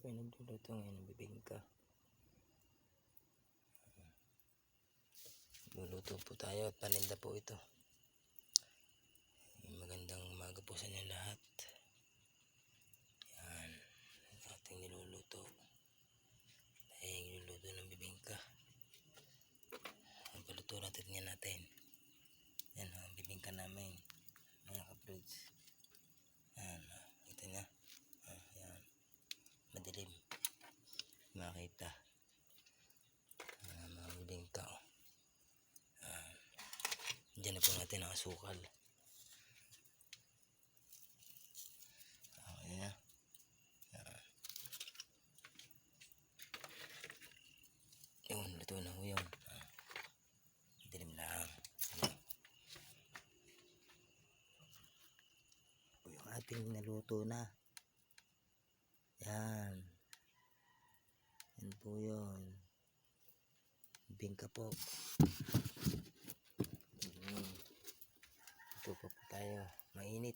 po yung nagluluto ngayon ng bibingka. Luluto po tayo at paninda po ito. Magandang umaga po sa inyo lahat. Yan. Ang ating niluluto. Ay, niluluto ng bibingka. Ang paluto natin nga natin. Yan ang bibingka namin. Mga kaprods. Yan. ah. Ito na. Ah, yan. Madilim. Makita. Ah, mga bibingka. Oh. Ah. Diyan na po natin ang asukal. Yan na. Ah. Yun, luto na ho yun. Ah. Dilim lang. Po yung ating naluto na. Yan. Yan po yun. Bingka po. Mm. Ito po po tayo. Mainit.